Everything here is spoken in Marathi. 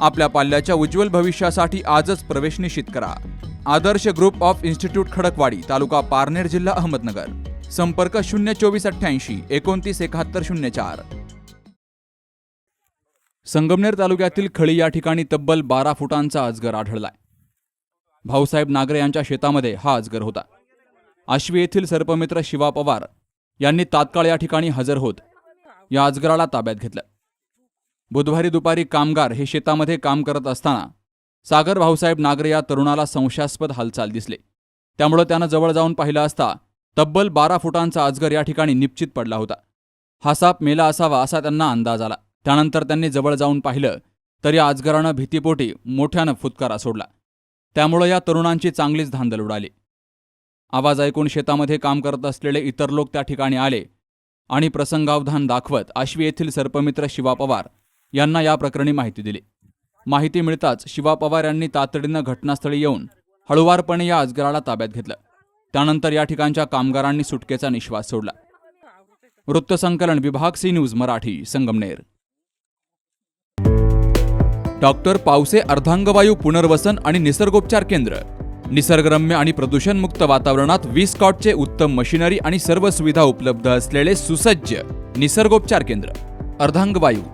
आपल्या पाल्याच्या उज्ज्वल भविष्यासाठी आजच प्रवेश निश्चित करा. Adarsh group of institute Khadakwadi taluka Parner जिल्हा अहमदनगर. संपर्क शून्य चोवीस अठ्ठ्याऐंशी एकोणतीस एकाहत्तर शून्य चार. संगमनेर तालुक्यातील खळी या ठिकाणी तब्बल बारा फुटांचा अजगर आढळलाय. भाऊसाहेब नागरे यांच्या शेतामध्ये हा अजगर होता. आश्वी येथील सर्पमित्र शिवा पवार यांनी तात्काळ या ठिकाणी हजर होत या अजगराला ताब्यात घेतलं. बुधवारी दुपारी कामगार हे शेतामध्ये काम करत असताना सागर भाऊसाहेब नागरे या तरुणाला संशयास्पद हालचाल दिसले. त्यामुळं त्यानं जवळ जाऊन पाहिलं असता तब्बल बारा फुटांचा अजगर या ठिकाणी निश्चित पडला होता. हा साप मेला असावा असा त्यांना अंदाज आला. त्यानंतर त्यांनी जवळ जाऊन पाहिलं तर या अजगरानं भीतीपोटी मोठ्यानं फुतकारा सोडला. त्यामुळं या तरुणांची चांगलीच धांदल उडाली. आवाज ऐकून शेतामध्ये काम करत असलेले इतर लोक त्या ठिकाणी आले आणि प्रसंगावधान दाखवत आश्वी येथील सर्पमित्र शिवा पवार यांना या प्रकरणी माहिती दिली. माहिती मिळताच शिवा पवार यांनी तातडीनं घटनास्थळी येऊन हळुवारपणे या अजगराला ताब्यात घेतलं. त्यानंतर या ठिकाणच्या कामगारांनी सुटकेचा निश्वास सोडला. वृत्तसंकलन विभाग C news Marathi Sangamner. Doctor Pawase अर्धांगवायू पुनर्वसन आणि निसर्गोपचार केंद्र. निसर्गरम्य आणि प्रदूषणमुक्त वातावरणात वीस कॉटचे उत्तम मशिनरी आणि सर्व सुविधा उपलब्ध असलेले सुसज्ज निसर्गोपचार केंद्र. अर्धांगवायू